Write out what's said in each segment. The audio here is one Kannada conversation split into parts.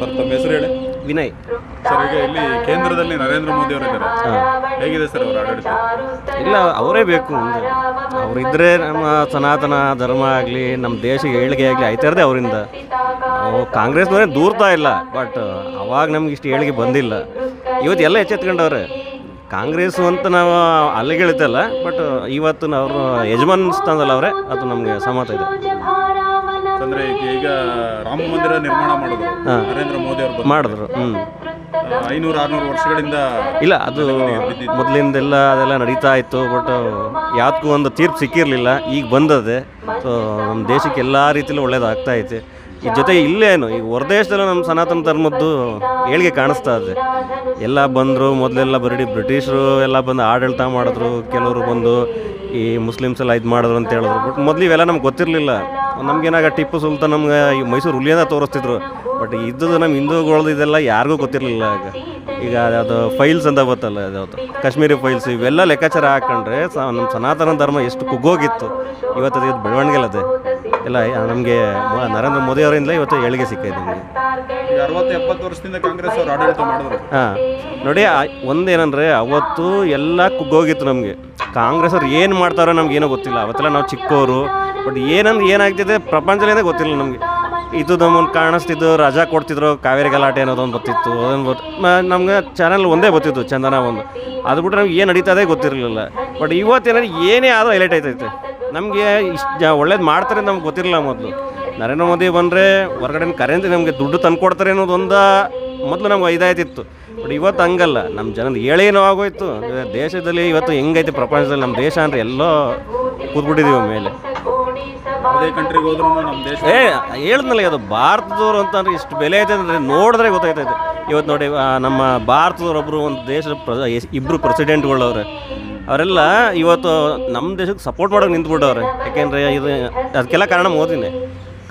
ಸರ್ ತಮ್ಮ ಹೆಸರು ಹೇಳಿ? ವಿನಯ್. ಸರ್ ಈಗ ಇಲ್ಲಿ ಕೇಂದ್ರದಲ್ಲಿ ನರೇಂದ್ರ ಮೋದಿ ಅವರು ಇದ್ದಾರೆ. ಹೇಗಿದೆ ಸರ್ ಅವರ ಆಡಳಿತ? ಇಲ್ಲ ಅವರೇ ಬೇಕು ಮುಂದೆ ಅವರಿದ್ದರೆ ನಮ್ಮ ಸನಾತನ ಧರ್ಮ ಆಗಲಿ ನಮ್ಮ ದೇಶ ಏಳಿಗೆ ಆಗಲಿ ಆಯ್ತಾ ಇರೋದೇ ಅವರಿಂದ. ನಾವು ಕಾಂಗ್ರೆಸ್ನವರೇ ದೂರ್ತಾ ಇಲ್ಲ ಬಟ್ ಅವಾಗ ನಮ್ಗೆ ಇಷ್ಟು ಏಳಿಗೆ ಬಂದಿಲ್ಲ. ಇವತ್ತು ಎಲ್ಲ ಎಚ್ಚೆತ್ಕೊಂಡವ್ರೆ. ಕಾಂಗ್ರೆಸ್ ಅಂತ ನಾವು ಅಲ್ಲಿಗಳಿದ್ದಲ್ಲ ಬಟ್ ಇವತ್ತು ಅವರು ಯಜಮಾನ್ ಸ್ಥಾನದಲ್ಲಿ ಅವರೇ ಅದು ನಮಗೆ ಸಮಾತ ಇದೆ. ಅಂದ್ರೆ ಈಗ ಈಗ ರಾಮ ಮಂದಿರ ನಿರ್ಮಾಣ ಮಾಡಿದ್ರು. ನರೇಂದ್ರ ಮೋದಿ ಅವರು ಮಾಡಿದ್ರು. ಹ್ಞೂ ಐನೂರು ಆರ್ನೂರು ವರ್ಷಗಳಿಂದ ಇಲ್ಲ ಅದು ಮೊದಲಿಂದೆಲ್ಲ ಅದೆಲ್ಲ ನಡೀತಾ ಇತ್ತು ಬಟ್ ಯಾವ್ದಕ್ಕೂ ಒಂದು ತೀರ್ಪು ಸಿಕ್ಕಿರಲಿಲ್ಲ. ಈಗ ಬಂದದೆ. ಸೊ ನಮ್ಮ ದೇಶಕ್ಕೆ ಎಲ್ಲ ರೀತಿಯಲ್ಲೂ ಒಳ್ಳೇದಾಗ್ತಾ ಐತೆ. ಈ ಜೊತೆ ಇಲ್ಲೇನು ಈಗ ಹೊರದೇಶದಲ್ಲೂ ನಮ್ಮ ಸನಾತನ ಧರ್ಮದ್ದು ಏಳಿಗೆ ಕಾಣಿಸ್ತಾ ಇದೆ. ಎಲ್ಲ ಬಂದರು ಮೊದಲೆಲ್ಲ ಬರೀ ಬ್ರಿಟಿಷರು ಎಲ್ಲ ಬಂದು ಆಡಳಿತ ಮಾಡಿದ್ರು ಕೆಲವರು ಬಂದು ಈ ಮುಸ್ಲಿಮ್ಸ್ ಎಲ್ಲ ಇದು ಮಾಡಿದ್ರು ಅಂತ ಹೇಳಿದ್ರು. ಬಟ್ ಮೊದಲು ಇವೆಲ್ಲ ನಮ್ಗೆ ಗೊತ್ತಿರಲಿಲ್ಲ. ನಮ್ಗೇನಾಗ ಟಿಪ್ಪು ಸುಲ್ತಾನ್ ನಮ್ಗೆ ಈ ಮೈಸೂರು ಹುಲಿಯನ್ನ ತೋರಿಸ್ತಿದ್ರು. ಬಟ್ ಇದ್ದದ್ದು ನಮ್ಮ ಹಿಂದೂಗಳದ್ದು ಇದೆಲ್ಲ ಯಾರಿಗೂ ಗೊತ್ತಿರಲಿಲ್ಲ ಈಗ ಈಗ ಅದು ಫೈಲ್ಸ್ ಅಂತ ಗೊತ್ತಲ್ಲ ಅದ್ಯಾವುದು ಕಾಶ್ಮೀರಿ ಫೈಲ್ಸ್ ಇವೆಲ್ಲ ಲೆಕ್ಕಾಚಾರ ಹಾಕೊಂಡ್ರೆ ಸ ನಮ್ಮ ಸನಾತನ ಧರ್ಮ ಎಷ್ಟು ಕುಗ್ಗೋಗಿತ್ತು. ಇವತ್ತು ಅದು ಬೆಳವಣಿಗೆ ಅಲ್ಲದೆ. ಎಲ್ಲ ನಮಗೆ ನರೇಂದ್ರ ಮೋದಿ ಅವರಿಂದ ಇವತ್ತು ಏಳಿಗೆ ಸಿಕ್ಕಿದೆ ನಮಗೆ. ಅರವತ್ತು ಎಪ್ಪತ್ತು ವರ್ಷದಿಂದ ಕಾಂಗ್ರೆಸ್ ಅವರು ಆಡಳಿತ ಮಾಡಿದ್ರು. ಹಾಂ. ನೋಡಿ ಒಂದೇನಂದ್ರೆ ಒಂದೇನಂದರೆ ಅವತ್ತು ಎಲ್ಲ ಕುಗ್ಗೋಗಿತ್ತು ನಮಗೆ. ಕಾಂಗ್ರೆಸ್ ಅವ್ರು ಏನು ಮಾಡ್ತಾರೋ ನಮ್ಗೆ ಏನೋ ಗೊತ್ತಿಲ್ಲ. ಅವತ್ತೆಲ್ಲ ನಾವು ಚಿಕ್ಕವರು ಬಟ್ ಏನಂದ್ರೆ ಏನಾಗ್ತಿದೆ ಪ್ರಪಂಚದಿಂದ ಗೊತ್ತಿಲ್ಲ ನಮಗೆ. ಇದು ನಮ್ಮನ್ನು ಕಾಣಿಸ್ತಿದ್ದು ರಜಾ ಕೊಡ್ತಿದ್ರು, ಕಾವೇರಿ ಗಲಾಟೆ ಅನ್ನೋದೊಂದು ಗೊತ್ತಿತ್ತು, ಅದೊಂದು ಗೊತ್ತು ನಮ್ಗೆ ಚಾನಲ್ ಒಂದೇ ಗೊತ್ತಿತ್ತು, ಚಂದನ ಒಂದು. ಅದು ಬಿಟ್ಟರೆ ನಮ್ಗೆ ಏನು ನಡೀತದೆ ಗೊತ್ತಿರಲಿಲ್ಲ. ಬಟ್ ಇವತ್ತೇನಾದ್ರು ಏನೇ ಆದರೂ ಹೈಲೈಟ್ ಆಯ್ತೈತೆ. ನಮಗೆ ಇಷ್ಟು ಒಳ್ಳೇದು ಮಾಡ್ತಾರೆ ನಮ್ಗೆ ಗೊತ್ತಿರಲಿಲ್ಲ ಮೊದಲು. ನರೇಂದ್ರ ಮೋದಿ ಬಂದರೆ ಹೊರಗಡೆ ಕರೆಂತಿ ನಮಗೆ ದುಡ್ಡು ತಂದು ಕೊಡ್ತಾರೆ ಅನ್ನೋದೊಂದು ಮೊದಲು ನಮ್ಗೆ ಇದಾಯ್ತಿತ್ತು. ಬಟ್ ಇವತ್ತು ಹಂಗಲ್ಲ. ನಮ್ಮ ಜನದ ಏಳೇನೋ ಆಗೋಯ್ತು. ದೇಶದಲ್ಲಿ ಇವತ್ತು ಹೆಂಗೈತೆ ಪ್ರಪಂಚದಲ್ಲಿ ನಮ್ಮ ದೇಶ ಅಂದರೆ ಎಲ್ಲೋ ಕೂತ್ಬಿಟ್ಟಿದ್ದೀವಿ ಮೇಲೆ ಯಾವುದೇ ಕಂಟ್ರಿಗೆ ನಮ್ಮ ದೇಶ ಏ ಹೇಳಿದ್ನಲ್ಲ ಅದು ಭಾರತದವ್ರು ಅಂತಂದ್ರೆ ಇಷ್ಟು ಬೆಲೆ ಐತೆ ಅಂದರೆ ನೋಡಿದ್ರೆ ಗೊತ್ತಾಯ್ತೈತೆ ಇವತ್ತು ನೋಡಿ ಆ, ನಮ್ಮ ಭಾರತದವರೊಬ್ಬರು ಒಂದು ದೇಶದ ಪ್ರ ಇಬ್ಬರು ಪ್ರೆಸಿಡೆಂಟ್ಗಳವ್ರೆ ಅವರೆಲ್ಲ ಇವತ್ತು ನಮ್ಮ ದೇಶಕ್ಕೆ ಸಪೋರ್ಟ್ ಮಾಡೋಕೆ ನಿಂತ್ಬಿಟ್ಟವ್ರೆ. ಯಾಕೆಂದರೆ ಇದು ಅದಕ್ಕೆಲ್ಲ ಕಾರಣ ಮೋದಿನೇ.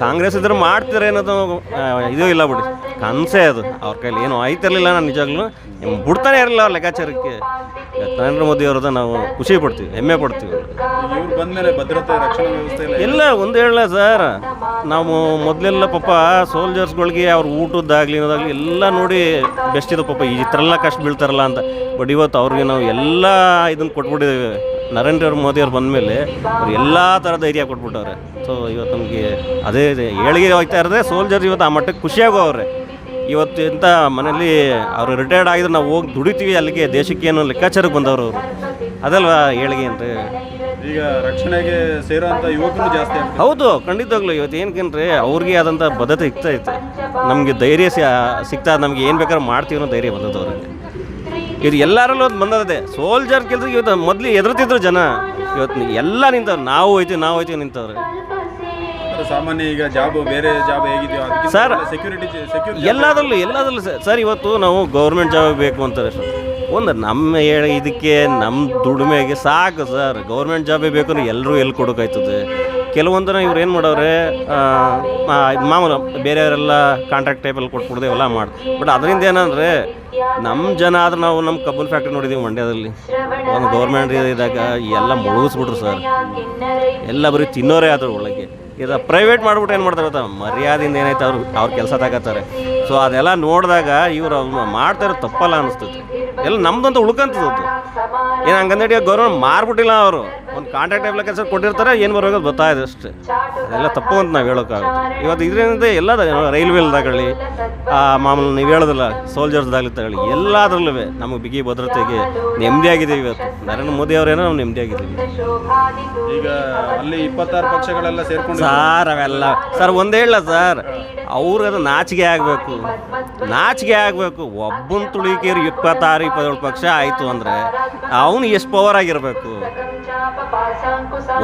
ಕಾಂಗ್ರೆಸ್ ಇದ್ರೆ ಮಾಡ್ತಾರೆ ಅನ್ನೋದು ಇದು ಇಲ್ಲ ಬಿಡಿ. ಕನಸೇ ಅದು. ಅವ್ರ ಕೈಲಿ ಏನು ಆಯ್ತಿರಲಿಲ್ಲ ನಾನು ನಿಜವಾಗ್ಲೂ. ನಿಮ್ಗೆ ಬಿಡ್ತಾನೆ ಇರಲಿಲ್ಲ ಅವ್ರ ಲೆಕ್ಕಾಚಾರಕ್ಕೆ. ನರೇಂದ್ರ ಮೋದಿ ಅವ್ರದ್ದು ನಾವು ಖುಷಿ ಪಡ್ತೀವಿ ಹೆಮ್ಮೆ ಪಡ್ತೀವಿ. ಇಲ್ಲ ಭದ್ರತೆ ರಕ್ಷಣಾ ಎಲ್ಲ ಒಂದು ಹೇಳಲ್ಲ ಸರ್. ನಾವು ಮೊದಲೆಲ್ಲ ಪಾಪ ಸೋಲ್ಜರ್ಸ್ಗಳಿಗೆ ಅವ್ರ ಊಟದ್ದಾಗಲಿ ಅನ್ನೋದಾಗಲಿ ಎಲ್ಲ ನೋಡಿ ಬೆಸ್ಟ್ ಇದು ಪಾಪ. ಈ ಥರ ಎಲ್ಲ ಕಷ್ಟ ಬೀಳ್ತಾರಲ್ಲ ಅಂತ. ಬಟ್ ಇವತ್ತು ಅವ್ರಿಗೆ ನಾವು ಎಲ್ಲ ಇದನ್ನು ಕೊಟ್ಬಿಟ್ಟಿದ್ದೇವೆ. ನರೇಂದ್ರ ಮೋದಿ ಅವ್ರು ಬಂದಮೇಲೆ ಅವ್ರು ಎಲ್ಲ ಥರ ಧೈರ್ಯ ಕೊಟ್ಬಿಟ್ಟವ್ರೆ. ಸೊ ಇವತ್ತು ನಮಗೆ ಅದೇ. ಏಳಿಗೆ ಹೋಗ್ತಾ ಇರೋದೇ ಸೋಲ್ಜರ್ ಇವತ್ತು ಆ ಮಟ್ಟಕ್ಕೆ ಖುಷಿಯಾಗೋವ್ರೆ ಇವತ್ತು ಇಂಥ ಮನೇಲಿ ಅವರು ರಿಟೈರ್ಡ್ ಆಗಿದ್ರೆ ನಾವು ಹೋಗಿ ದುಡಿತೀವಿ ಅಲ್ಲಿಗೆ ದೇಶಕ್ಕೆ ಏನೋ ಲೆಕ್ಕಾಚಾರಕ್ಕೆ ಬಂದವರು ಅವರು. ಅದಲ್ವಾ ಏಳಿಗೆ ಅಂದರೆ ಈಗ ರಕ್ಷಣೆಗೆ ಸೇರೋಂಥ ಯುವಕರು ಜಾಸ್ತಿ ಹೌದು ಖಂಡಿತವಾಗ್ಲು ಇವತ್ತು ಏನಕ್ಕಂದ್ರೆ ಅವ್ರಿಗೆ ಆದಂಥ ಬದ್ಧತೆ ಸಿಗ್ತೈತೆ ನಮಗೆ ಧೈರ್ಯ ಸಿಗ್ತಾ ನಮಗೆ ಏನು ಬೇಕಾದ್ರೂ ಮಾಡ್ತೀವಿ ಅನ್ನೋ ಧೈರ್ಯ ಬಂದದ್ದು ಅವ್ರಿಗೆ. ಇದು ಎಲ್ಲರಲ್ಲೂ ಒಂದು ಬಂದದೆ ಸೋಲ್ಜರ್ ಕೆಲಸ ಇವತ್ತು ಮೊದಲು ಎದುರುತ್ತಿದ್ರು ಜನ. ಇವತ್ತು ಎಲ್ಲ ನಿಂತವ್ರು. ನಾವು ಹೋಯ್ತೀವಿ ನಾವು ಹೋಯ್ತೀವಿ ನಿಂತವ್ರೆ. ಸಾಮಾನ್ಯ ಈಗ ಜಾಬ್ ಬೇರೆ ಜಾಬ್ ಹೇಗಿದೆಯೋ ಅದಕ್ಕೆ ಸರ್, ಸೆಕ್ಯೂರಿಟಿ ಸೆಕ್ಯೂರಿಟಿ ಎಲ್ಲದರಲ್ಲೂ ಎಲ್ಲದರಲ್ಲೂ ಸರ್ ಸರ್ ಇವತ್ತು ನಾವು ಗೌರ್ಮೆಂಟ್ ಜಾಬ್ ಬೇಕು ಅಂತಾರೆ ಸರ್. ಒಂದು ನಮ್ಮ ಹೇಳಿ ಇದಕ್ಕೆ ನಮ್ಮ ದುಡಿಮೆಗೆ ಸಾಕು ಸರ್. ಗೌರ್ಮೆಂಟ್ ಜಾಬೇ ಬೇಕು ಅಂದ್ರೆ ಎಲ್ಲರೂ ಎಲ್ಲಿ ಕೊಡೋಕಾಯ್ತದೆ. ಕೆಲವೊಂದನ್ನ ಇವ್ರು ಏನು ಮಾಡೋರೆ ಮಾಮೂಲು ಬೇರೆಯವರೆಲ್ಲ ಕಾಂಟ್ರಾಕ್ಟ್ ಟೈಪಲ್ಲಿ ಕೊಟ್ಬಿಡ್ದೆ ಎಲ್ಲ ಮಾಡಿ ಬಟ್ ಅದರಿಂದ ಏನಂದರೆ ನಮ್ಮ ಜನ ಆದ್ರೆ ನಾವು ನಮ್ಮ ಕಬ್ಬನ್ ಫ್ಯಾಕ್ಟ್ರಿ ನೋಡಿದ್ದೀವಿ ಮಂಡ್ಯದಲ್ಲಿ. ಒಂದು ಗೌರ್ಮೆಂಟ್ ಇದಾಗ ಎಲ್ಲ ಮುಳುಗಿಸ್ಬಿಟ್ರು ಸರ್ ಎಲ್ಲ ಬರೀ ತಿನ್ನೋರೇ ಆದರು ಒಳಗೆ. ಇದು ಪ್ರೈವೇಟ್ ಮಾಡ್ಬಿಟ್ಟು ಏನು ಮಾಡ್ತಾರೆ ಗೊತ್ತಾ? ಮರ್ಯಾದೆಯಿಂದ ಏನೈತೆ ಅವ್ರು, ಅವ್ರ ಕೆಲಸ ತಗೋತಾರೆ. ಸೊ ಅದೆಲ್ಲ ನೋಡಿದಾಗ ಇವರು ಮಾಡ್ತಾ ಇರೋದು ತಪ್ಪಲ್ಲ ಅನಿಸ್ತೈತೆ ಎಲ್ಲ ನಮ್ದಂತ ಉಳ್ಕಂತದ್ದು ಏನು ಹಂಗಂದ್ರೆ ಗೌರ್ಮೆಂಟ್ ಮಾರ್ಬಿಟ್ಟಿಲ್ಲ ಅವರು. ಒಂದು ಕಾಂಟ್ರಾಕ್ಟ್ ಎಲ್ಲ ಕೆಲಸ ಕೊಟ್ಟಿರ್ತಾರೆ ಏನು ಬರೋದು ಗೊತ್ತಾಯ್ತು ಅಷ್ಟೇ. ಅದೆಲ್ಲ ತಪ್ಪು ಅಂತ ನಾವು ಹೇಳೋಕ್ಕಾಗುತ್ತೆ ಇವತ್ತು ಇದರಿಂದ ಎಲ್ಲ ರೈಲ್ವೆಲ್ದಾಗಲಿ ಮಾಮೂಲು ನೀವು ಹೇಳೋದಿಲ್ಲ ಸೋಲ್ಜರ್ಸ್ದಾಗಲಿ ತಗೊಳ್ಳಿ ಎಲ್ಲದರಲ್ಲೂ ನಮಗೆ ಬಿಗಿ ಭದ್ರತೆಗೆ ನೆಮ್ಮದಿಯಾಗಿದ್ದೀವಿ ಇವತ್ತು. ನರೇಂದ್ರ ಮೋದಿ ಅವರೇನೋ ನಾವು ನೆಮ್ಮದಿಯಾಗಿದ್ದೀವಿ ಈಗ ಅಲ್ಲಿ ಇಪ್ಪತ್ತಾರು ಪಕ್ಷಗಳೆಲ್ಲ ಸೇರ್ಕೊಂಡು ಸರ್ ಅವೆಲ್ಲ. ಸರ್ ಒಂದೇ ಹೇಳ ಸರ್. ಅದು ನಾಚಿಕೆ ಆಗಬೇಕು. ನಾಚಿಗೆ ಆಗಬೇಕು. ಒಬ್ಬನ ತುಳಿಕೇರಿ ಇಪ್ಪತ್ತಾರು ಇಪ್ಪತ್ತೇಳು ಪಕ್ಷ ಆಯಿತು ಅಂದರೆ ಅವನು ಎಷ್ಟು ಪವರ್ ಆಗಿರಬೇಕು?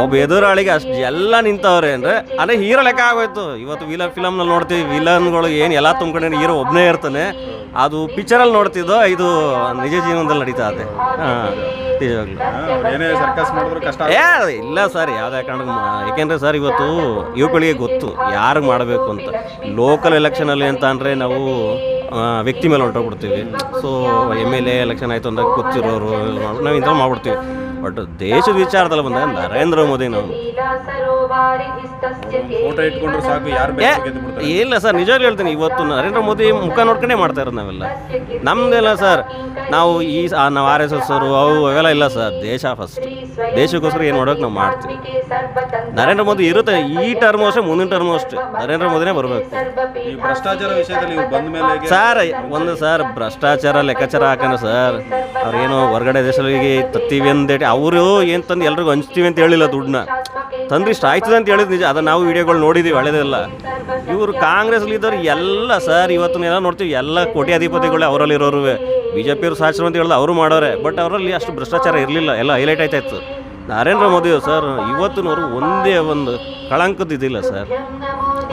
ಒಬ್ಬ ಎದುರಾಳಿಗೆ ಅಷ್ಟು ಎಲ್ಲ ನಿಂತವ್ರೆ ಅಂದರೆ ಅದೇ ಹೀರೋ ಲೆಕ್ಕ ಆಗೋಯ್ತು. ಇವತ್ತು ವಿಲನ್ ಫಿಲಮ್ನಲ್ಲಿ ನೋಡ್ತೀವಿ ವಿಲನ್ಗಳು ಏನು ಎಲ್ಲ ತುಂಬ್ಕೊಂಡು ಹೀರೋ ಒಬ್ಬನೇ ಇರ್ತಾನೆ. ಅದು ಪಿಕ್ಚರಲ್ಲಿ ನೋಡ್ತಿದ್ದೋ ಇದು ನಿಜ ಜೀವನದಲ್ಲಿ ನಡೀತಾ ಇದೆ. ಹಾಂ ನಿಜವಾಗ್ಲೂ. ಏನೇ ಸರ್ಕಸ್ ಮಾಡಿದ್ರು ಕಷ್ಟ ಏ ಇಲ್ಲ ಸರ್ ಯಾವುದೇ ಕಾರಣಕ್ಕೆ ಏಕೆಂದರೆ ಸರ್ ಇವತ್ತು ಯುವಕಳಿಗೆ ಗೊತ್ತು ಯಾರು ಮಾಡಬೇಕು ಅಂತ. ಲೋಕಲ್ ಎಲೆಕ್ಷನಲ್ಲಿ ಅಂತ ಅಂದರೆ ನಾವು ವ್ಯಕ್ತಿ ಮೇಲೆ ಹೊರಟೋಗ್ಬಿಡ್ತೀವಿ. So M L A election ಆಯಿತು ಅಂದಾಗ ಗೊತ್ತಿರೋರು ನಾವು ಇಂಥ ಮಾಡ್ಬಿಡ್ತೀವಿ. ಬಟ್ ದೇಶದ ವಿಚಾರದಲ್ಲಿ ಬಂದಾಗ ನರೇಂದ್ರ ಮೋದಿ ನಾವು. ಫೋಟೋ ಇಟ್ಕೊಂಡ್ರೆ ಸಾಕು ಯಾರು ಇಲ್ಲ ಸರ್ ನಿಜವಾಗ್ಲೂ ಹೇಳ್ತೀನಿ ಇವತ್ತು ನರೇಂದ್ರ ಮೋದಿ ಮುಖ ನೋಡ್ಕೊಂಡೇ ಮಾಡ್ತಾ ಇರೋದು ನಾವೆಲ್ಲ. ನಮ್ದೆಲ್ಲ ಸರ್ ನಾವು ಈ ನಾವು ಆರ್ ಎಸ್ ಎಸ್ ಅವರು ಅವು ಅವೆಲ್ಲ ಇಲ್ಲ ಸರ್ ದೇಶ ಫಸ್ಟ್ ದೇಶಕ್ಕೋಸ್ಕರ ಏನು ಮಾಡೋಕೆ ನಾವು ಮಾಡ್ತೀವಿ. ನರೇಂದ್ರ ಮೋದಿ ಇರುತ್ತೆ ಈ ಟರ್ಮ್ ಅಷ್ಟೇ ಮುಂದಿನ ಟರ್ಮ್ ಅಷ್ಟೇ. ನರೇಂದ್ರ ಮೋದಿನೇ ಬರಬೇಕು. ಈ ಭ್ರಷ್ಟಾಚಾರ ವಿಷಯದಲ್ಲಿ ಬಂದ ಮೇಲೆ ಸರ್ ಒಂದು ಸರ್ ಭ್ರಷ್ಟಾಚಾರ ಲೆಕ್ಕಾಚಾರ ಹಾಕೋಣ ಸರ್ ಅವ್ರೇನು ಹೊರಗಡೆ ದೇಶಗಳಿಗೆ ತತ್ತೀವಿ ಅಂತೇಳಿ ಅವರು ಏನು ತಂದು ಎಲ್ರಿಗೂ ಹಂಚ್ತೀವಿ ಅಂತ ಹೇಳಿಲ್ಲ ದುಡ್ಡನ್ನ. ತಂದ್ರೆ ಇಷ್ಟ ಆಯ್ತದೆ ಅಂತ ಹೇಳಿದ್ ನಿಜ. ಅದನ್ನು ನಾವು ವಿಡಿಯೋಗಳು ನೋಡಿದ್ದೀವಿ ಹಳೆದೆಲ್ಲ. ಇವರು ಕಾಂಗ್ರೆಸ್ಲಿ ಇದ್ದವ್ರು ಎಲ್ಲ ಸರ್ ಇವತ್ತು ಎಲ್ಲ ನೋಡ್ತೀವಿ, ಎಲ್ಲ ಕೋಟ್ಯಾಧಿಪತಿಗಳೇ ಅವರಲ್ಲಿ ಇರೋರು ಬಿ ಜೆ ಪಿಯವರು ಸಾಚಿರು ಅಂತ ಹೇಳಿದ್ರು ಅವರು ಮಾಡೋರೆ. ಬಟ್ ಅವರಲ್ಲಿ ಅಷ್ಟು ಭ್ರಷ್ಟಾಚಾರ ಇರಲಿಲ್ಲ, ಎಲ್ಲ ಹೈಲೈಟ್ ಆಯ್ತಾ ಇತ್ತು. ನರೇಂದ್ರ ಮೋದಿ ಸರ್, ಇವತ್ತಿನವರು ಒಂದೇ ಒಂದು ಕಳಂಕದ ಇದಿಲ್ಲ ಸರ್.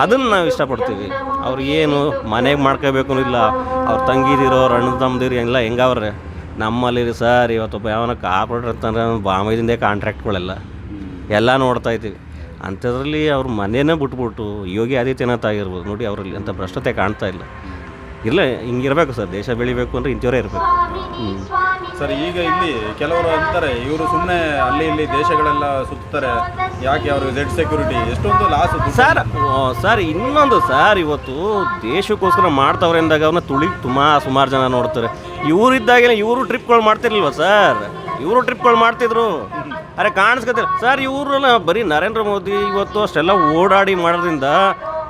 ಅದನ್ನು ನಾವು ಇಷ್ಟಪಡ್ತೀವಿ. ಅವ್ರು ಏನು ಮನೆಗೆ ಮಾಡ್ಕೋಬೇಕು ಇಲ್ಲ. ಅವ್ರ ತಂಗಿದಿರೋ ಅಣ್ಣ ತಮ್ಮದಿರು ಎಲ್ಲ ಹೆಂಗವ್ರೆ? ನಮ್ಮಲ್ಲಿ ಸರ್, ಇವತ್ತು ಯಾವನ ಕಾರ್ಪೊರೇಟರ್ ಅಂತಂದ್ರೆ ಬಾಂಬೆದಿಂದೇ ಕಾಂಟ್ರಾಕ್ಟ್ಗಳೆಲ್ಲ. ಎಲ್ಲ ನೋಡ್ತಾ ಇದ್ದೀವಿ. ಅಂಥದ್ರಲ್ಲಿ ಅವ್ರ ಮನೆಯೇ ಬಿಟ್ಬಿಟ್ಟು ಯೋಗಿ ಆದಿತ್ಯನಾಥ್ ಆಗಿರ್ಬೋದು. ನೋಡಿ, ಅವರಲ್ಲಿ ಅಂಥ ಭ್ರಷ್ಟತೆ ಕಾಣ್ತಾ ಇಲ್ಲ. ಇಲ್ಲ ಹಿಂಗಿರ್ಬೇಕು ಸರ್. ದೇಶ ಬೆಳಿಬೇಕು ಅಂದರೆ ಇಂಥವರೇ ಇರಬೇಕು. ಸರ್ ಈಗ ಇಲ್ಲಿ ಕೆಲವರು ಅಂತಾರೆ ಇವರು ಸುಮ್ಮನೆ ಅಲ್ಲಿ ಇಲ್ಲಿ ದೇಶಗಳೆಲ್ಲ ಸುತ್ತಾರೆ. ಯಾಕೆ ಅವರು ಝೆಡ್ ಸೆಕ್ಯೂರಿಟಿ ಎಷ್ಟೊಂದು ಲಾಸ್ ಸರ್ ಸರ್ ಇನ್ನೊಂದು ಸರ್ ಇವತ್ತು ದೇಶಕ್ಕೋಸ್ಕರ ಮಾಡ್ತವ್ರೆ ಅಂದಾಗ ಅವನ್ನ ತುಳಿ ತುಂಬ ಸುಮಾರು ಜನ ನೋಡ್ತಾರೆ. ಇವರಿದ್ದಾಗಲೇ ಇವರು ಟ್ರಿಪ್ಗಳು ಮಾಡ್ತಿರ್ಲಿಲ್ವ ಸರ್? ಇವರು ಟ್ರಿಪ್ಗಳು ಮಾಡ್ತಿದ್ರು. ಅರೆ ಕಾಣಿಸ್ಕೊತಾರೆ ಸರ್ ಇವರು ಬರೀ ನರೇಂದ್ರ ಮೋದಿ ಇವತ್ತು ಅಷ್ಟೆಲ್ಲ ಓಡಾಡಿ ಮಾಡೋದ್ರಿಂದ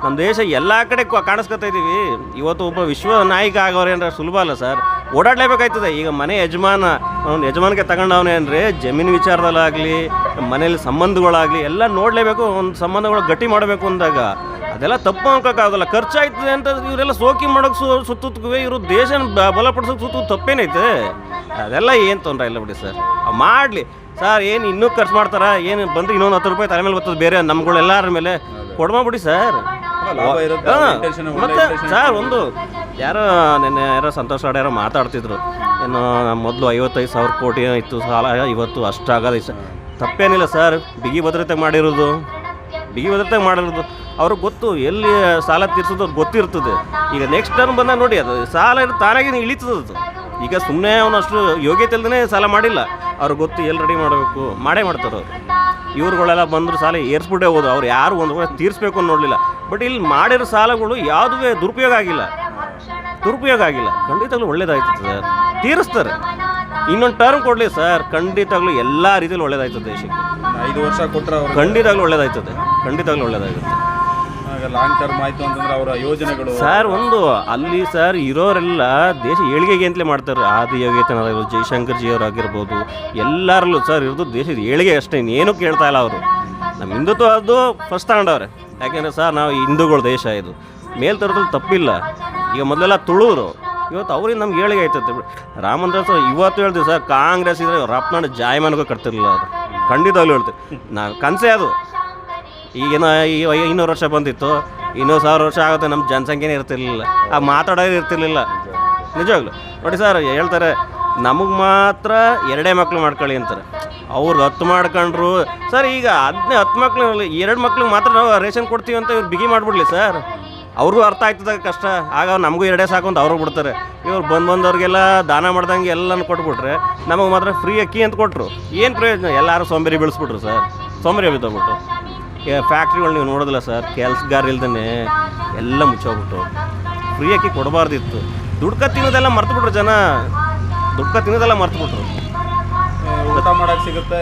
ನಮ್ಮ ದೇಶ ಎಲ್ಲ ಕಡೆ ಕ- ಕಾಣಿಸ್ಕೊತಾ ಇದ್ದೀವಿ ಇವತ್ತು ಒಬ್ಬ ವಿಶ್ವ ನಾಯಕ ಆಗೋರೆ ಅಂದ್ರೆ ಸುಲಭ ಅಲ್ಲ ಸರ್. ಓಡಾಡ್ಲೇಬೇಕಾಯ್ತದೆ. ಈಗ ಮನೆ ಯಜಮಾನ, ಅವ್ನು ಯಜಮಾನಿಗೆ ತಗೊಂಡವನೇ ಅಂದರೆ ಜಮೀನು ವಿಚಾರದಲ್ಲಾಗಲಿ, ಮನೇಲಿ ಸಂಬಂಧಗಳಾಗಲಿ ಎಲ್ಲ ನೋಡಲೇಬೇಕು. ಒಂದು ಸಂಬಂಧಗಳು ಗಟ್ಟಿ ಮಾಡಬೇಕು ಅಂದಾಗ ಅದೆಲ್ಲ ತಪ್ಪು ಅನ್ಕೋಕ್ಕಾಗಲ್ಲ. ಖರ್ಚಾಯ್ತದೆ ಅಂತ ಇವರೆಲ್ಲ ಸೋಕಿ ಮಾಡೋಕೆ ಸು ಸುತ್ತುತ್ತುವೆ ಇವರು ದೇಶ ಬಲಪಡಿಸೋಕೆ ಸುತ್ತು ತಪ್ಪೇನೈತೆ? ಅದೆಲ್ಲ ಏನು ತೊಂದರೆ ಇಲ್ಲ ಬಿಡಿ ಸರ್. ಮಾಡಲಿ. ಸರ್, ಏನು ಇನ್ನೂ ಖರ್ಚು ಮಾಡ್ತಾರೆ? ಏನು ಬಂದರೆ ಇನ್ನೊಂದು ಹತ್ತು ರೂಪಾಯಿ ತಲೆ ಮೇಲೆ ಬರ್ತದೆ ಬೇರೆ ನಮ್ಗಳೆಲ್ಲರ ಮೇಲೆ. ಕೊಡ್ಮಾಬಿಡಿ ಸರ್. ಮತ್ತೆ ಸರ್ ಒಂದು ಯಾರೋ ನಿನ್ನೆ ಯಾರೋ ಸಂತೋಷ್ ಅಡ ಯಾರೋ ಮಾತಾಡ್ತಿದ್ರು. ಏನು ಮೊದಲು ಐವತ್ತೈದು ಸಾವಿರ ಕೋಟಿ ಇತ್ತು ಸಾಲ ಇವತ್ತು ಅಷ್ಟಾಗದ ತಪ್ಪೇನಿಲ್ಲ ಸರ್ ಬಿಗಿ ಭದ್ರತೆ ಮಾಡಿರೋದು. ಬಿಗಿ ಭದ್ರತೆ ಮಾಡಿರೋದು. ಅವ್ರಿಗೆ ಗೊತ್ತು ಎಲ್ಲಿ ಸಾಲ ತೀರಿಸೋದು ಅವ್ರಿಗೆ ಗೊತ್ತಿರ್ತದೆ. ಈಗ ನೆಕ್ಸ್ಟ್ ಟರ್ಮ್ ಬಂದಾಗ ನೋಡಿ ಅದು ಸಾಲ ತಾನಾಗಿ ಇಳಿತದದು. ಅದು ಈಗ ಸುಮ್ಮನೆ ಅವನು ಅಷ್ಟು ಯೋಗ್ಯತೆ ಇಲ್ಲದೇ ಸಾಲ ಮಾಡಿಲ್ಲ. ಅವ್ರಿಗೆ ಗೊತ್ತು ಎಲ್ಲಿ ರೆಡಿ ಮಾಡಬೇಕು ಮಾಡೇ ಮಾಡ್ತಾರೆ ಅವರು. ಇವ್ರುಗಳೆಲ್ಲ ಬಂದ್ರು ಸಾಲ ಏರ್ಸ್ಬಿಟ್ಟೆ ಹೋದ್ರು. ಅವ್ರು ಯಾರು ಒಂದು ಕೂಡ ತೀರಿಸ್ಬೇಕು ಅಂತ ನೋಡಲಿಲ್ಲ. ಬಟ್ ಇಲ್ಲಿ ಮಾಡಿರೋ ಸಾಲಗಳು ಯಾವುದೇ ದುರುಪಯೋಗ ಆಗಿಲ್ಲ. ದುರುಪಯೋಗ ಆಗಿಲ್ಲ. ಖಂಡಿತವಾಗ್ಲೂ ಒಳ್ಳೇದಾಯ್ತದೆ ಸರ್. ತೀರಿಸ್ತಾರೆ. ಇನ್ನೊಂದು ಟರ್ಮ್ ಕೊಡಲಿ ಸರ್. ಖಂಡಿತವಾಗ್ಲೂ ಎಲ್ಲ ರೀತಿಯಲ್ಲಿ ಒಳ್ಳೇದಾಯ್ತದೆ ದೇಶಕ್ಕೆ. ಐದು ವರ್ಷ ಕೊಟ್ಟರೆ ಖಂಡಿತವಾಗ್ಲೂ ಒಳ್ಳೇದಾಯ್ತದೆ. ಖಂಡಿತವಾಗ್ಲೂ ಒಳ್ಳೇದಾಗುತ್ತೆ. ಲಾಂಗ್ ಟರ್ಮ್ ಆಯ್ತು ಅಂತಂದ್ರೆ ಅವರ ಯೋಜನೆಗಳು. ಸರ್ ಒಂದು, ಅಲ್ಲಿ ಸರ್ ಇರೋರೆಲ್ಲ ದೇಶ ಏಳಿಗೆಗೆ ಅಂತಲೇ ಮಾಡ್ತಾರೆ. ಆದಿ ಯೋಗೇತನಾಗಿರ್ಬೋದು ಜೈಶಂಕರ್ ಜಿ ಅವರಾಗಿರ್ಬೋದು ಎಲ್ಲರಲ್ಲೂ ಸರ್ ಇರೋದು ದೇಶದ ಏಳಿಗೆ ಅಷ್ಟೇ, ಇನ್ನೇನು ಕೇಳ್ತಾ ಇಲ್ಲ ಅವರು. ನಮ್ಮ ಹಿಂದುತ್ವ ಅದು ಫಸ್ಟ್ ತಗೊಂಡವ್ರೆ ಯಾಕೆಂದರೆ ಸರ್ ನಾವು ಹಿಂದೂಗಳ ದೇಶ ಇದು. ಮೇಲ್ ತಪ್ಪಿಲ್ಲ. ಈಗ ಮೊದಲೆಲ್ಲ ತುಳುವರು ಇವತ್ತು ಅವ್ರಿಗೆ ನಮ್ಗೆ ಏಳಿಗೆ ಆಯ್ತದೆ ರಾಮಂದ್ರ ಸರ್ ಇವತ್ತು ಹೇಳ್ತೀವಿ ಸರ್ ಕಾಂಗ್ರೆಸ್ ಇದ್ರೆ ರಪ್ನಾಡು ಜಾಯಮಾನಗೂ ಕಟ್ತಿರಲಿಲ್ಲ ಅದು. ಖಂಡಿತವಾಗ್ಲೂ ಹೇಳ್ತೀವಿ. ನಾವು ಕನಸೇ ಅದು. ಈಗಿನ ಈ ಐ- ಇನ್ನೂರು ವರ್ಷ ಬಂದಿತ್ತು. ಇನ್ನೂರು ಸಾವಿರ ವರ್ಷ ಆಗುತ್ತೆ ನಮ್ಮ ಜನಸಂಖ್ಯೆನೇ ಇರ್ತಿರ್ಲಿಲ್ಲ. ಆ ಮಾತಾಡೋದು ಇರ್ತಿರ್ಲಿಲ್ಲ. ನಿಜವಾಗ್ಲು. ನೋಡಿ ಸರ್, ಹೇಳ್ತಾರೆ, ನಮಗೆ ಮಾತ್ರ ಎರಡೇ ಮಕ್ಕಳು ಮಾಡ್ಕೊಳ್ಳಿ ಅಂತಾರೆ. ಅವ್ರಿಗೆ ಹತ್ತು ಮಾಡ್ಕೊಂಡ್ರು. ಸರ್, ಈಗ ಹದಿನೈದು ಹತ್ತು ಮಕ್ಳು ಎರಡು ಮಕ್ಳಿಗೆ ಮಾತ್ರ ನಾವು ರೇಷನ್ ಕೊಡ್ತೀವಿ ಅಂತ ಇವ್ರು ಬಿಗಿ ಮಾಡಿಬಿಡ್ಲಿ ಸರ್. ಅವ್ರಿಗೂ ಅರ್ಥ ಆಯ್ತದ ಕಷ್ಟ. ಆಗ ನಮಗೂ ಎರಡೇ ಸಾಕು ಅಂತ ಅವರು ಬಿಡ್ತಾರೆ. ಇವ್ರು ಬಂದು ಬಂದವ್ರಿಗೆಲ್ಲ ದಾನ ಮಾಡ್ದಂಗೆ ಎಲ್ಲನೂ ಕೊಟ್ಬಿಟ್ರೆ ನಮಗೆ ಮಾತ್ರ ಫ್ರೀ ಅಕ್ಕಿ ಅಂತ ಕೊಟ್ಟರು ಏನು ಪ್ರಯೋಜನ? ಎಲ್ಲರೂ ಸೋಂಬೇರಿ ಬೆಳೆಸ್ಬಿಟ್ರು ಸರ್. ಸೋಂಬೇರಿ ಬಿದ್ದೋಗ್ಬಿಟ್ಟು ಫ್ಯಾಕ್ಟ್ರಿಗಳು ನೀವು ನೋಡೋದಿಲ್ಲ ಸರ್ ಕೆಲಸಗಾರ ಇಲ್ದೇ ಎಲ್ಲ ಮುಚ್ಚೋಗ್ಬಿಟ್ಟು. ಫ್ರೀ ಅಕ್ಕಿ ಕೊಡಬಾರ್ದಿತ್ತು. ದುಡ್ಕ ತಿನ್ನೋದೆಲ್ಲ ಮರ್ತುಬಿಟ್ರು ಜನ. ದುಡ್ಕ ತಿನ್ನೋದೆಲ್ಲ ಮರ್ತುಬಿಟ್ರು. ಊಟ ಸಿಗುತ್ತೆ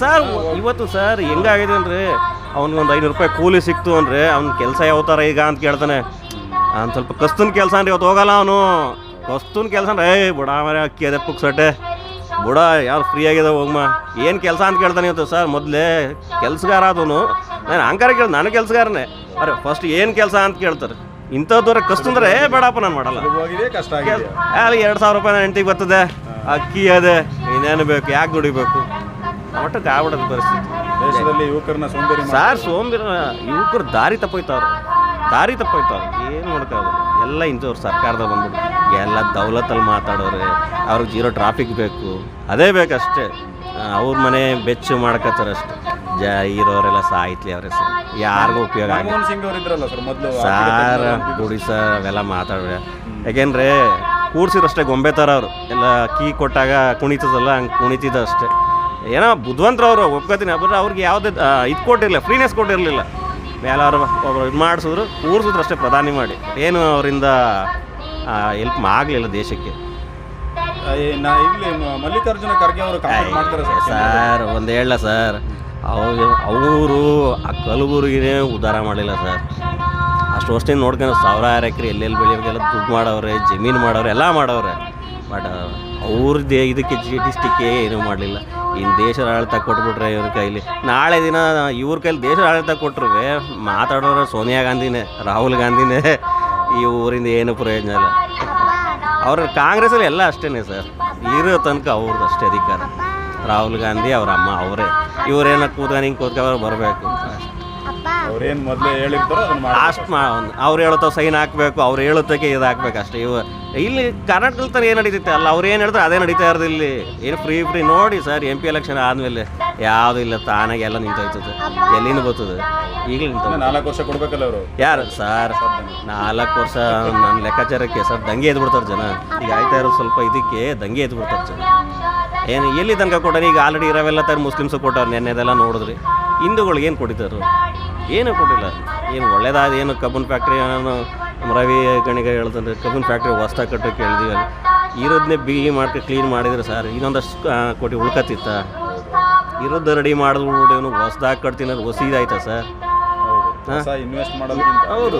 ಸರ್ ಇವತ್ತು ಸರ್ ಹೆಂಗಾಗಿದೆ ಅಂದರೆ ಅವ್ನಿಗೊಂದು ಐನೂರು ರೂಪಾಯಿ ಕೂಲಿ ಸಿಕ್ತು ಅಂದರೆ ಅವ್ನ ಕೆಲಸ ಯಾವ ಥರ ಈಗ ಅಂತ ಕೇಳ್ತಾನೆ. ಅವ್ನು ಸ್ವಲ್ಪ ಕಸ್ತನ ಕೆಲಸ ಅಂದ್ರೆ ಇವತ್ತು ಹೋಗಲ್ಲ ಅವನು. ಕಸ್ತನ ಕೆಲಸ ಅಂದ್ರೆ ಏಯ್ ಬುಡ ಮರೆ ಅಕ್ಕಿ ಅದೇ ಪುಕ್ಸಟ್ಟೆ. ಬುಡ ಯಾರು ಫ್ರೀ ಆಗಿದೆ ಹೋಗಮ್ಮ ಏನು ಕೆಲಸ ಅಂತ ಕೇಳ್ತಾನೆ ಇವತ್ತು? ಸರ್ ಮೊದಲೇ ಕೆಲಸಗಾರ ಅದನು ನಾನು ಅಂಕಾರ ಕೇಳಿ ನಾನು ಕೆಲಸಗಾರನೇ. ಅರೆ ಫಸ್ಟ್ ಏನು ಕೆಲಸ ಅಂತ ಕೇಳ್ತಾರೆ? ಇಂಥದ್ದವ್ರೆ ಕಸ್ತಂದ್ರೆ ಏ ಬೇಡಪ್ಪ ನಾನು ಮಾಡಲ್ಲ. ಕಷ್ಟ ಅಲ್ಲಿ ಎರಡು ಸಾವಿರ ರೂಪಾಯಿ ಹೆಂಡತಿಗೆ ಬರ್ತದೆ? ಅಕ್ಕಿ ಅದೇ. ಇನ್ನೇನು ಬೇಕು? ಯಾಕೆ ದುಡಿಬೇಕು? ಒಟ್ಟಕ್ಕೆ ಆಗ್ಬಿಡೋದು ಪರಿಸ್ಥಿತಿ. ದೇಶದಲ್ಲಿ ಯುವಕರನ್ನ ಸೋಂಬೇರಿ ಸರ್ ಸಾರ್ ಸೋಂಬಿರ ಯುವಕರು ದಾರಿ ತಪ್ಪೋಯ್ತವ್ರು. ದಾರಿ ತಪ್ಪೋಯ್ತವ್ರು. ಏನು ಮಾಡ್ತಾವ್ರು ಎಲ್ಲ ಇಂಥವ್ರು ಸರ್ಕಾರದ ಬಂದ್ಬಿಟ್ಟು. ಎಲ್ಲ ದೌಲತ್ತಲ್ಲಿ ಮಾತಾಡೋರೆ ಅವ್ರಿಗೆ ಜೀರೋ ಟ್ರಾಫಿಕ್ ಬೇಕು. ಅದೇ ಬೇಕಷ್ಟೇ. ಅವ್ರ ಮನೆ ಬೆಚ್ಚು ಮಾಡ್ಕೋತಾರೆ ಅಷ್ಟೆ. ಜ ಇರೋರೆಲ್ಲ ಸಾಯ್ತ್ಲಿ ಅವ್ರೆ ಸರ್. ಯಾರಿಗೂ ಉಪಯೋಗ ಮನಮೋಹನ್ ಸಿಂಗ್ ಅವರು ಇದ್ರಲ್ಲ ಸರ್ ಮೊದಲು ಸಾರ ಗುಡಿ ಸರ್ ಅವೆಲ್ಲ ಮಾತಾಡ್ರೆ. ಯಾಕೆಂದ್ರೆ ಕೂರ್ಸಿರಷ್ಟೇ ಗೊಂಬೆ ಥರ ಅವರು. ಎಲ್ಲ ಕೀ ಕೊಟ್ಟಾಗ ಕುಣಿತದಲ್ಲ ಹಂಗೆ ಕುಣಿತಿದ್ದ ಅಷ್ಟೇ. ಏನೋ ಬುದ್ಧಿವಂತರವರು ಒಪ್ಕೋತೀನಿ. ಬಟ್ ಅವ್ರಿಗೆ ಯಾವುದೇ ಇದು ಕೊಟ್ಟಿರಲಿಲ್ಲ ಫ್ರೀನೆಸ್ ಕೊಟ್ಟಿರಲಿಲ್ಲ. ಮೇಲೆ ಅವರು ಇದು ಮಾಡಿಸಿದ್ರು ಕೂರಿಸಿದ್ರು ಅಷ್ಟೇ ಪ್ರಧಾನಿ ಮಾಡಿ. ಏನು ಅವರಿಂದ ಹೆಲ್ಪ್ ಆಗಲಿಲ್ಲ ದೇಶಕ್ಕೆ. ನಾ ಇಲ್ಲಿ ಮಲ್ಲಿಕಾರ್ಜುನ ಖರ್ಗೆ ಅವರು ಮಾಡ್ತಾರೆ ಸರ್. ಸರ್ ಒಂದು ಹೇಳ ಸರ್. ಅವರು ಅವರು ಆ ಕಲಬುರ್ಗಿನೇ ಉದ್ಧಾರ ಮಾಡಲಿಲ್ಲ ಸರ್. ಅಷ್ಟು ವರ್ಷದಿಂದ ನೋಡ್ಕೊಂಡು ಸಾವಿರಾರು ಎಕರೆ ಎಲ್ಲೆಲ್ಲಿ ಬೆಳೆಯೋರಿಗೆಲ್ಲ ದುಡ್ಡು ಮಾಡವ್ರೆ ಜಮೀನು ಮಾಡವ್ರೆ ಎಲ್ಲ ಮಾಡವ್ರೆ. ಬಟ್ ಅವ್ರದ್ದು ಇದಕ್ಕೆ ಜಿ ಡಿಸ್ಟಿಕ್ಕೆ ಏನೂ ಮಾಡಲಿಲ್ಲ. ಇನ್ನು ದೇಶದ ಆಡಳಿತ ಕೊಟ್ಬಿಟ್ರೆ ಇವ್ರ ಕೈಲಿ. ನಾಳೆ ದಿನ ಇವ್ರ ಕೈಲಿ ದೇಶದ ಆಡಳಿತ ಕೊಟ್ಟರು ಮಾತಾಡೋರು ಸೋನಿಯಾ ಗಾಂಧಿನೇ ರಾಹುಲ್ ಗಾಂಧಿನೇ. ಈ ಊರಿಂದ ಏನು ಪ್ರಯೋಜನ ಇಲ್ಲ. ಅವ್ರ ಕಾಂಗ್ರೆಸ್ಸಲ್ಲಿ ಎಲ್ಲ ಅಷ್ಟೇ ಸರ್. ಇರೋ ತನಕ ಅವ್ರದ್ದು ಅಷ್ಟೇ ಅಧಿಕಾರ. ರಾಹುಲ್ ಗಾಂಧಿ ಅವ್ರ ಅಮ್ಮ ಅವರೇ. ಇವರೇನ ಕೂತ್ಕೊಂಡು ಹಿಂಗೆ ಕೂತ್ಕೊಂಡು ಬರಬೇಕು ಅವ್ರೇನು ಮೊದಲೇ ಹೇಳಿರ್ತಾರೋ ಅದನ್ನ ಮಾಡಿ ಅಷ್ಟು ಮಾ ಅವ್ರು ಹೇಳುತ್ತ ಸೈನ್ ಹಾಕಬೇಕು ಅವ್ರು ಹೇಳುತ್ತಕ್ಕೆ ಇದು ಹಾಕ್ಬೇಕು ಅಷ್ಟೇ ಇವ ಇಲ್ಲಿ ಕರ್ನಾಟಕದಲ್ಲಿ ತರ ಏನು ನಡೀತೈತೆ ಅಲ್ಲ ಅವ್ರು ಏನು ಹೇಳ್ತಾರೆ ಅದೇ ನಡೀತಾ ಇರೋದು ಇಲ್ಲಿ. ಏನು ಫ್ರೀ ಫ್ರೀ ನೋಡಿ ಸರ್ ಎಂ ಪಿ ಎಲೆಕ್ಷನ್ ಆದಮೇಲೆ ಯಾವುದೂ ಇಲ್ಲ ತಾನಾಗೆ ಎಲ್ಲ ನಿಂತೋಯ್ತದೆ. ಎಲ್ಲಿಂದ ಬರ್ತದೆ? ಈಗಲೂ ನಿಂತ ನಾಲ್ಕು ವರ್ಷ ಕೊಡ್ಬೇಕಲ್ಲ ಅವರು? ಯಾರು? ಸರ್ ನಾಲ್ಕು ವರ್ಷ ನನ್ನ ಲೆಕ್ಕಾಚಾರಕ್ಕೆ ಸರ್ ದಂಗೆ ಎದ್ಬಿಡ್ತಾರೆ ಜನ. ಈಗ ಆಯ್ತಾ ಇರೋದು ಸ್ವಲ್ಪ ಇದಕ್ಕೆ ದಂಗೆ ಎದ್ಬಿಡ್ತಾರೆ ಜನ. ಏನು ಎಲ್ಲಿ ತನಕ ಕೊಟ್ಟಾರೆ? ಈಗ ಆಲ್ರೆಡಿ ಇರೋವೆಲ್ಲ ತರ ಮುಸ್ಲಿಮ್ಸ್ ಕೊಟ್ಟವ್ರು ನೆನ್ನೆದೆಲ್ಲ ನೋಡಿದ್ರಿ. ಹಿಂದೂಗಳಿಗೆ ಏನು ಕೊಟ್ಟಿದ್ದಾರೆ? ಏನೂ ಕೊಟ್ಟಿಲ್ಲ. ಏನು ಒಳ್ಳೇದಾದ ಏನು ಕಬ್ಬನ್ ಫ್ಯಾಕ್ಟ್ರಿ ನಾನು ರವಿ ಗಣಿಗ ಹೇಳ್ತಂದ್ರೆ ಕಬ್ಬನ್ ಫ್ಯಾಕ್ಟ್ರಿ ಹೊಸ್ದಾಗಿ ಕಟ್ಟೋಕೆ ಕೇಳಿದೀವಿ ಅಲ್ಲಿ. ಇರೋದನ್ನೇ ಬಿಗಿ ಮಾಡ್ಕೊಂಡು ಕ್ಲೀನ್ ಮಾಡಿದ್ರೆ ಸರ್ ಇನ್ನೊಂದಷ್ಟು ಕೋಟಿ ಉಳ್ಕತ್ತಿತ್ತ. ಇರೋದು ರೆಡಿ ಮಾಡಿದ್ಬಿಟ್ಟು ಹೊಸ್ದಾಗಿ ಕಟ್ತೀನಿ ಅದು ಹೊಸಿದಾಯ್ತಾ ಸರ್? ಹೊಸ ಇನ್ವೆಸ್ಟ್ ಹೌದು.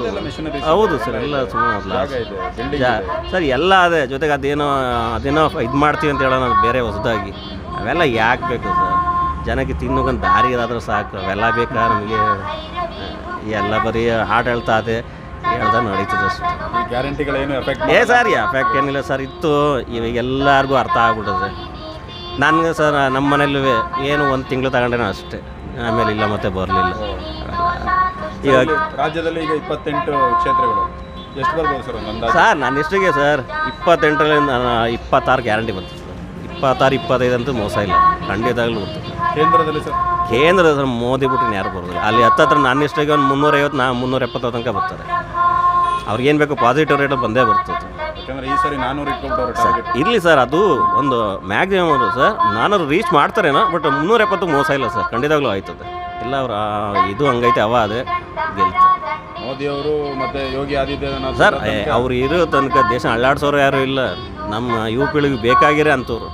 ಹೌದು ಸರ್ ಎಲ್ಲ ಸುಮ್ಮನೆ ಸರ್ ಎಲ್ಲ ಅದೇ ಜೊತೆಗೆ ಅದೇನೋ ಅದೇನೋ ಇದು ಮಾಡ್ತೀವಿ ಅಂತ ಹೇಳೋಣ ಬೇರೆ ಹೊಸದಾಗಿ. ಅವೆಲ್ಲ ಯಾಕೆ ಬೇಕು ಸರ್? ಜನಕ್ಕೆ ತಿನ್ನೋಕೊಂಡು ದಾರಿ ಇರಾದ್ರೂ ಸಾಕು ಅವೆಲ್ಲ ಬೇಕಾ ನಮಗೆ? ಎಲ್ಲ ಬರೀ ಹಾಡು ಹೇಳ್ತಾ ಅದೇ ಹೇಳ್ದ ನಡೀತದೆ ಅಷ್ಟೇ. ಗ್ಯಾರಂಟಿಗಳೇನು ಎಫೆಕ್ಟ್ ಏ ಸರ್ ಎಫೆಕ್ಟ್ ಏನಿಲ್ಲ ಸರ್. ಇತ್ತು ಇವಾಗ ಎಲ್ಲರಿಗೂ ಅರ್ಥ ಆಗ್ಬಿಟ್ಟದೆ. ನನಗೆ ಸರ್ ನಮ್ಮ ಮನೇಲೂ ಏನು ಒಂದು ತಿಂಗಳು ತಗೊಂಡೇನೋ ಅಷ್ಟೇ. ಆಮೇಲೆ ಇಲ್ಲ ಮತ್ತೆ ಬರಲಿಲ್ಲ. ಈಗ ರಾಜ್ಯದಲ್ಲಿ ಈಗ ಇಪ್ಪತ್ತೆಂಟು ಕ್ಷೇತ್ರಗಳು. ಎಷ್ಟು ಬರ್ಬೋದು ಸರ್ ಒಂದು ಅಂದಾಜು ಸರ್ ನನ್ನ ಇಷ್ಟಿಗೆ ಸರ್. ಇಪ್ಪತ್ತೆಂಟರಿಂದ ನಾನು ಇಪ್ಪತ್ತಾರು ಗ್ಯಾರಂಟಿ ಬಂತು ಸರ್. ಇಪ್ಪತ್ತಾರು ಇಪ್ಪತ್ತೈದು ಅಂತೂ ಮೋಸ ಇಲ್ಲ. ಖಂಡಿತವಾಗ್ಲೂ ಬರ್ತದೆ ಕೇಂದ್ರದಲ್ಲಿ ಸರ್? ಕೇಂದ್ರ ಸರ್ ಮೋದಿ ಬಿಟ್ಟು ಯಾರು ಬರೋದಿಲ್ಲ. ಅಲ್ಲಿ ಹತ್ತತ್ರ ನನ್ನ ಇಷ್ಟಾಗಿ ಒಂದು ಮುನ್ನೂರೈವತ್ತು ನಾ ಮುನ್ನೂರ ಎಪ್ಪತ್ತು ತನಕ ಬರ್ತಾರೆ. ಅವ್ರಿಗೇನು ಬೇಕು ಪಾಸಿಟಿವ್ ರೇಟ್ ಬಂದೇ ಬರ್ತದೆ. ಯಾಕಂದರೆ ಈ ಸರಿ ನಾನೂರು ಇಟ್ಕೊಳ್ತಾರೆ ಟಾರ್ಗೆಟ್ ಇರಲಿ ಸರ್ ಅದು ಒಂದು ಮ್ಯಾಕ್ಸಿಮಮ್ ಅದು ಸರ್. ನಾನೂರು ರೀಚ್ ಮಾಡ್ತಾರೇನೋ ಬಟ್ ಮುನ್ನೂರ ಎಪ್ಪತ್ತು ಮೋಸ ಇಲ್ಲ ಸರ್. ಖಂಡಿತವಾಗ್ಲೂ ಆಯ್ತದೆ. ಇಲ್ಲ ಅವ್ರು ಇದು ಹಂಗೈತೆ ಅವ ಅದೇ ಗೆಲ್ತು. ಮೋದಿ ಅವರು ಮತ್ತೆ ಯೋಗಿ ಆದಿತ್ಯನಾಥ್ ಸರ್ ಅವ್ರು ಇರೋ ತನಕ ದೇಶ ಅಳ್ಳಾಡ್ಸೋರು ಯಾರು ಇಲ್ಲ. ನಮ್ಮ ಯುವ ಪೀಳಿಗೆ ಬೇಕಾಗಿರೇ ಅಂತವ್ರು